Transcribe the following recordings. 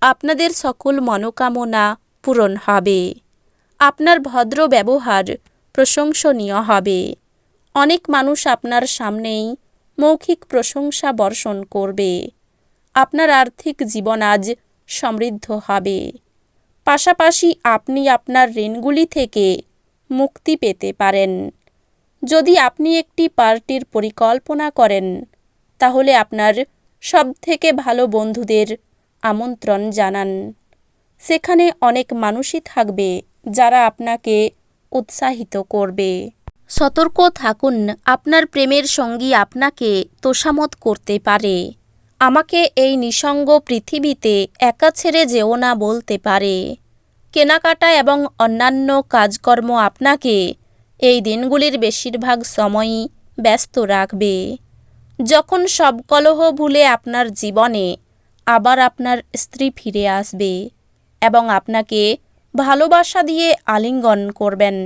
আপনাদের সকল মনোকামনা পূরণ হবে। আপনার ভদ্র ব্যবহার প্রশংসনীয় হবে। অনেক মানুষ আপনার সামনেই মৌখিক প্রশংসা বর্ষণ করবে। আপনার আর্থিক জীবন আজ সমৃদ্ধ হবে। পাশাপাশি আপনি আপনার ঋণগুলি থেকে মুক্তি পেতে পারেন। যদি আপনি একটি পার্টির পরিকল্পনা করেন, তাহলে আপনার সবথেকে ভালো বন্ধুদের আমন্ত্রণ জানান। সেখানে অনেক মানুষই থাকবে যারা আপনাকে উৎসাহিত করবে। সতর্ক থাকুন, আপনার প্রেমের সঙ্গী আপনাকে তোষামত করতে পারে। আমাকে এই নিসঙ্গ পৃথিবীতে একা ছেড়ে যেও না বলতে পারে। কেনাকাটা এবং অন্যান্য কাজকর্ম আপনাকে এই দিনগুলির বেশিরভাগ সময়ই ব্যস্ত রাখবে। যখন সব কলহ ভুলে আপনার জীবনে আবার আপনার স্ত্রী ফিরে আসবে এবং আপনাকে ভালোবাসা দিয়ে আলিঙ্গন করবেন।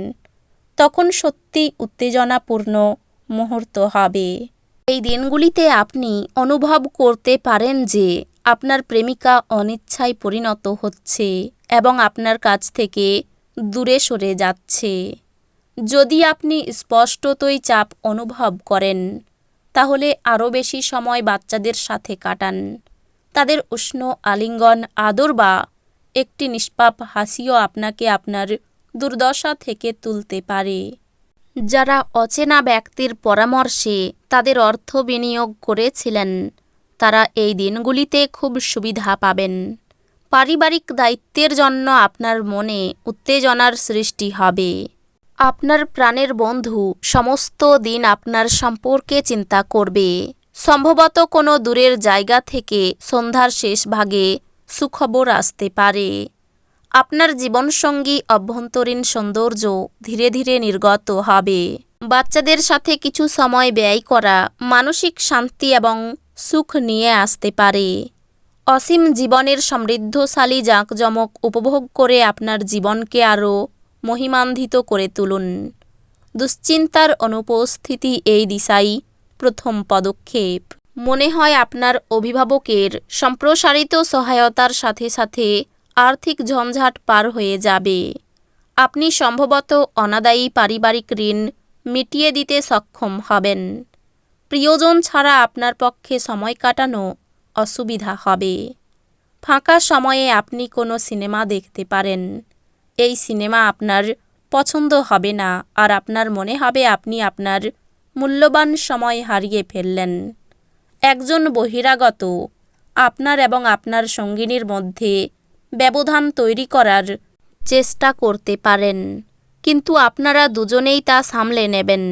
তখন সত্যি উত্তেজনাপূর্ণ মুহূর্ত হবে। এই দিনগুলিতে আপনি অনুভব করতে পারেন যে আপনার প্রেমিকা অনিচ্ছায় পরিণত হচ্ছে এবং আপনার কাছ থেকে দূরে সরে যাচ্ছে। যদি আপনি স্পষ্টতই চাপ অনুভব করেন, তাহলে আরও বেশি সময় বাচ্চাদের সাথে কাটান। তাদের উষ্ণ আলিঙ্গন, আদর বা একটি নিষ্পাপ হাসিও আপনাকে আপনার দুর্দশা থেকে তুলতে পারে। যারা অচেনা ব্যক্তির পরামর্শে তাদের অর্থ বিনিয়োগ করেছিলেন, তারা এই দিনগুলিতে খুব সুবিধা পাবেন। পারিবারিক দায়িত্বের জন্য আপনার মনে উত্তেজনার সৃষ্টি হবে। আপনার প্রাণের বন্ধু সমস্ত দিন আপনার সম্পর্কে চিন্তা করবে। সম্ভবত কোনো দূরের জায়গা থেকে সন্ধ্যার শেষ ভাগে সুখবর আসতে পারে। আপনার জীবনসঙ্গী অভ্যন্তরীণ সৌন্দর্য ধীরে ধীরে নির্গত হবে। বাচ্চাদের সাথে কিছু সময় ব্যয় করা মানসিক শান্তি এবং সুখ নিয়ে আসতে পারে। অসীম জীবনের সমৃদ্ধশালী জাঁকজমক উপভোগ করে আপনার জীবনকে আরও মহিমান্বিত করে তুলুন। দুশ্চিন্তার অনুপস্থিতি এই দিশাই প্রথম পদক্ষেপ। মনে হয় আপনার অভিভাবকের সম্প্রসারিত সহায়তার সাথে সাথে আর্থিক ঝঞ্ঝাট পার হয়ে যাবে। আপনি সম্ভবত অনাদায়ী পারিবারিক ঋণ মিটিয়ে দিতে সক্ষম হবেন। প্রিয়জন ছাড়া আপনার পক্ষে সময় কাটানো অসুবিধা হবে। ফাঁকা সময়ে আপনি কোনো সিনেমা দেখতে পারেন। এই সিনেমা আপনার পছন্দ হবে না, আর আপনার মনে হবে আপনি আপনার মূল্যবান সময় হারিয়ে ফেললেন। একজন বহিরাগত, আপনার এবং আপনার সঙ্গিনীর মধ্যে ব্যবধান তৈরি করার চেষ্টা করতে পারেন, কিন্তু আপনারা দুজনেই তা সামলে নেবেন।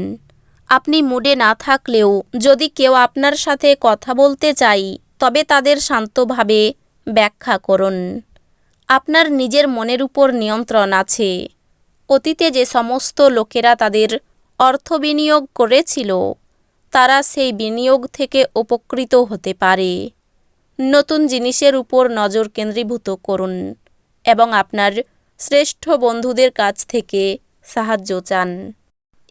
আপনি মুডে না থাকলেও যদি কেউ আপনার সাথে কথা বলতে চাই তবে তাদের শান্তভাবে ব্যাখ্যা করুন। আপনার নিজের মনের উপর নিয়ন্ত্রণ আছে। অতীতে যে সমস্ত লোকেরা তাদের অর্থ বিনিয়োগ করেছিল। তারা সেই বিনিয়োগ থেকে উপকৃত হতে পারে। নতুন জিনিসের উপর নজর কেন্দ্রীভূত করুন এবং আপনার শ্রেষ্ঠ বন্ধুদের কাছ থেকে সাহায্য চান।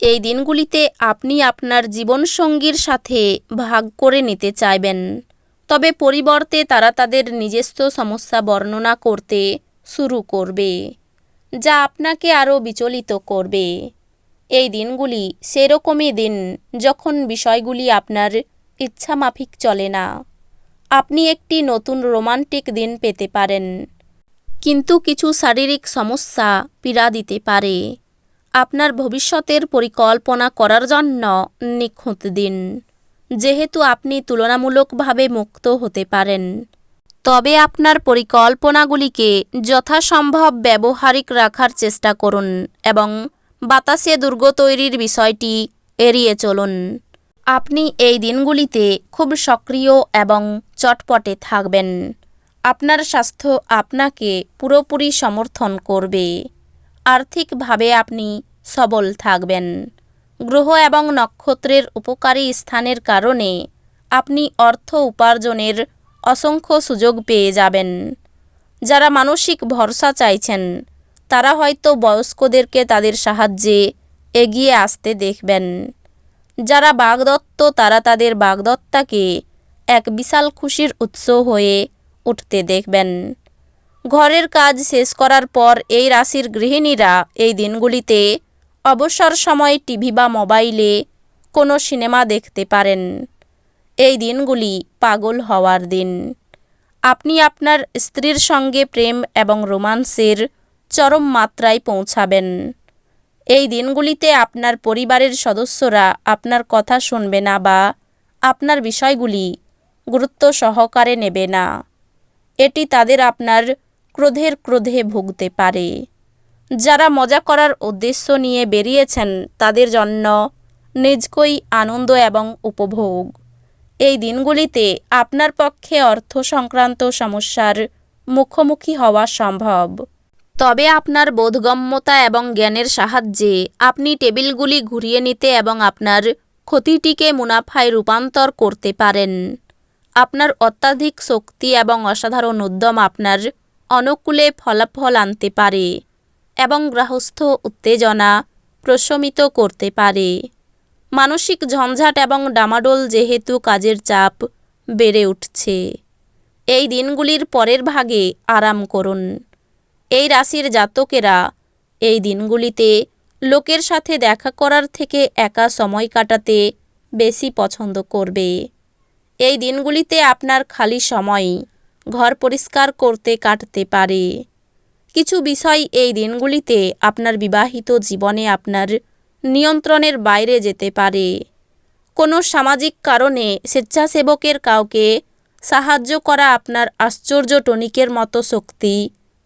এই দিনগুলিতে আপনি আপনার জীবনসঙ্গীর সাথে ভাগ করে নিতে চাইবেন। তবে পরিবর্তে তারা তাদের নিজস্ব সমস্যা বর্ণনা করতে শুরু করবে, যা আপনাকে আরও বিচলিত করবে। এই দিনগুলি সেরকমই দিন যখন বিষয়গুলি আপনার ইচ্ছামাফিক চলে না। আপনি একটি নতুন রোমান্টিক দিন পেতে পারেন। কিন্তু কিছু শারীরিক সমস্যা পীড়া দিতে পারে। আপনার ভবিষ্যতের পরিকল্পনা করার জন্য নিখুঁত দিন। যেহেতু আপনি তুলনামূলকভাবে মুক্ত হতে পারেন। তবে আপনার পরিকল্পনাগুলিকে যথাসম্ভব ব্যবহারিক রাখার চেষ্টা করুন এবং বাতাসে দুর্গ তৈরির বিষয়টি এড়িয়ে চলুন। আপনি এই দিনগুলিতে খুব সক্রিয় এবং চটপটে থাকবেন। আপনার স্বাস্থ্য আপনাকে পুরোপুরি সমর্থন করবে। আর্থিকভাবে আপনি সবল থাকবেন। গ্রহ এবং নক্ষত্রের উপকারী স্থানের কারণে আপনি অর্থ উপার্জনের অসংখ্য সুযোগ পেয়ে যাবেন। যারা মানসিক ভরসা চাইছেন তারা হয়তো বয়স্কদেরকে তাদের সাহায্যে এগিয়ে আসতে দেখবেন। যারা বাগদত্ত, তারা তাদের বাগদত্তাকে এক বিশাল খুশির উৎস হয়ে উঠতে দেখবেন। ঘরের কাজ শেষ করার পর এই রাশির গৃহিণীরা এই দিনগুলিতে অবসর সময় টিভি বা মোবাইলে কোনো সিনেমা দেখতে পারেন। এই দিনগুলি পাগল হওয়ার দিন। আপনি আপনার স্ত্রীর সঙ্গে প্রেম এবং রোমান্সের চরম মাত্রায় পৌঁছাবেন। এই দিনগুলিতে আপনার পরিবারের সদস্যরা আপনার কথা শুনবে না বা আপনার বিষয়গুলি গুরুত্ব সহকারে নেবে না। এটি তাদের আপনার ক্রোধের ক্রোধে ভুগতে পারে। যারা মজা করার উদ্দেশ্য নিয়ে বেরিয়েছেন, তাদের জন্য নিজকই আনন্দ এবং উপভোগ। এই দিনগুলিতে আপনার পক্ষে অর্থ সংক্রান্ত সমস্যার মুখোমুখি হওয়া সম্ভব। তবে আপনার বোধগম্যতা এবং জ্ঞানের সাহায্যে আপনি টেবিলগুলি ঘুরিয়ে নিতে এবং আপনার ক্ষতিটিকে মুনাফায় রূপান্তর করতে পারেন। আপনার অত্যাধিক শক্তি এবং অসাধারণ উদ্যম আপনার অনুকূলে ফলাফল আনতে পারে এবং গ্রাহস্থ উত্তেজনা প্রশমিত করতে পারে। মানসিক ঝঞ্ঝাট এবং ডামাডোল যেহেতু কাজের চাপ বেড়ে উঠছে। এই দিনগুলির পরের ভাগে আরাম করুন। এই রাশির জাতকেরা এই দিনগুলিতে লোকের সাথে দেখা করার থেকে একা সময় কাটাতে বেশি পছন্দ করবে। এই দিনগুলিতে আপনার খালি সময় ঘর পরিষ্কার করতে কাটতে পারে। কিছু বিষয় এই দিনগুলিতে আপনার বিবাহিত জীবনে আপনার নিয়ন্ত্রণের বাইরে যেতে পারে। কোনো সামাজিক কারণে স্বেচ্ছাসেবকের কাউকে সাহায্য করা আপনার আশ্চর্য টনিকের মতো শক্তি